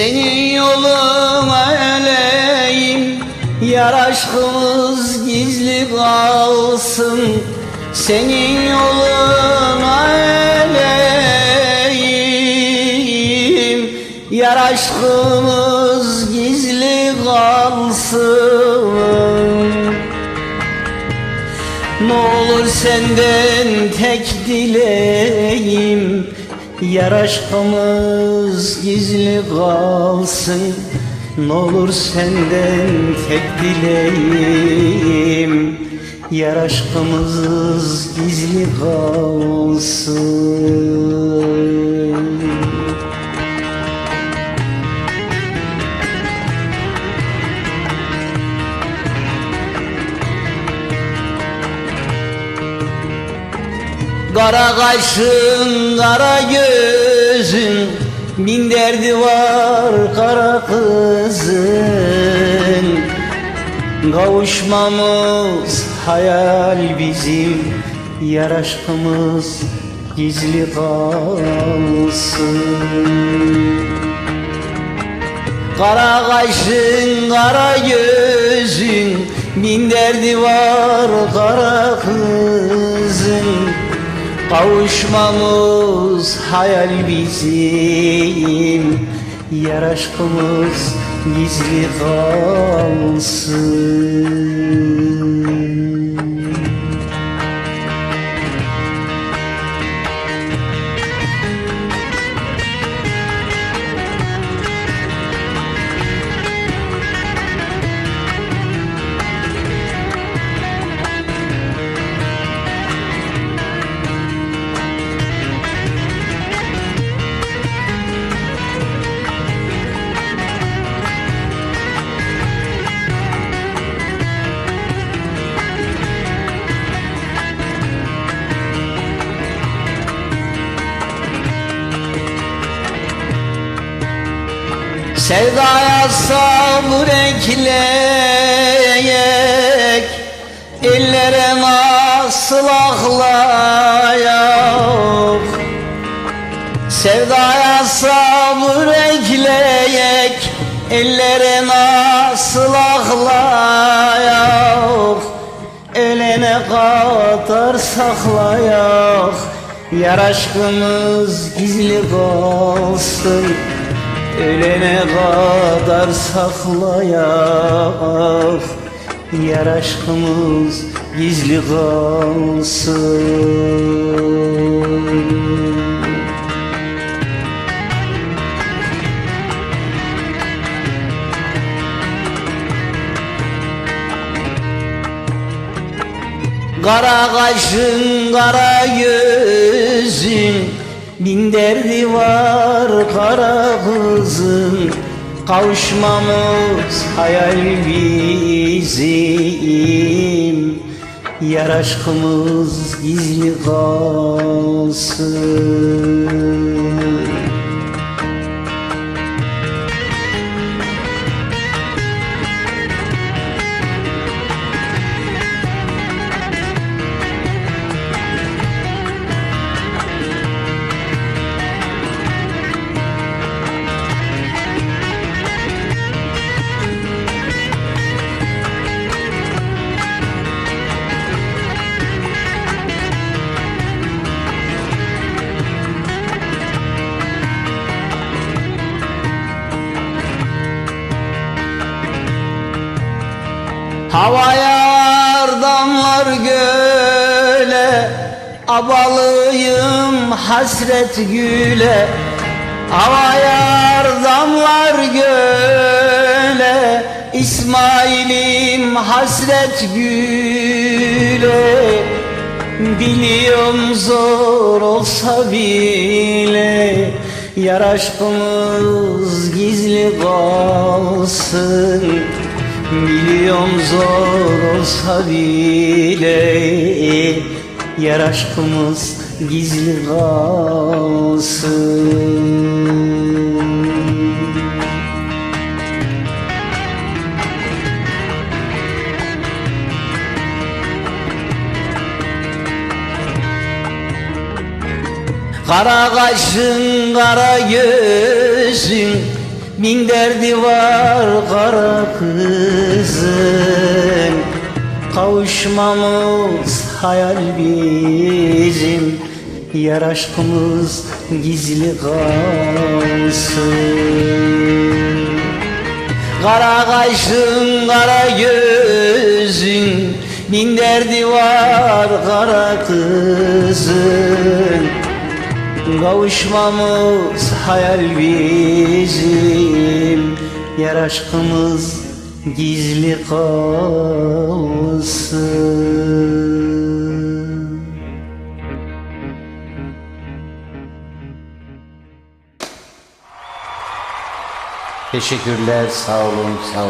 Senin yoluna eleyim Yar aşkımız gizli kalsın. Senin yoluna eleyim Yar aşkımız gizli kalsın. Ne olur senden tek dileğim Yar aşkımız gizli kalsın Ne olur senden tek dileğim. Yar aşkımız gizli kalsın Kara kaşın, kara gözün Bin derdi var kara kızın. Kavuşmamız hayal bizim Yar aşkımız gizli kalsın. Kara kaşın, kara gözün Bin derdi var kara kızın Kavuşmamız hayal bizim. Yar aşkımız gizli kalsın Sevdaya sabır ekleyek Ellere nasıl ahlayak Sevdaya sabır ekleyek Ellere nasıl ahlayak Ölene kadar saklayak? Yar aşkımız gizli kalsın Ölene kadar saklayak Yar aşkımız gizli kalsın. Kara kaşın, kara gözün Bin derdi var kara kızın Kavuşmamız hayal bizim. Yar aşkımız gizli kalsın Havaya damlar göle Abalıyım hasret güle. Havaya damlar göle İsmail'im hasret güle. Biliyorum zor olsa bile Yar aşkımız gizli kalsın olsa bile Yar aşkımız gizli kalsın. Kara kaşın kara gözün Bin derdi var kara kızın Kavuşmamız hayal bizim Yar aşkımız gizli kalsın. Kara kaşın kara gözün Bin derdi var kara kızın. Kavuşmamız hayal bizim Yer aşkımız gizli kalsın. Teşekkürler sağ olun sağ olun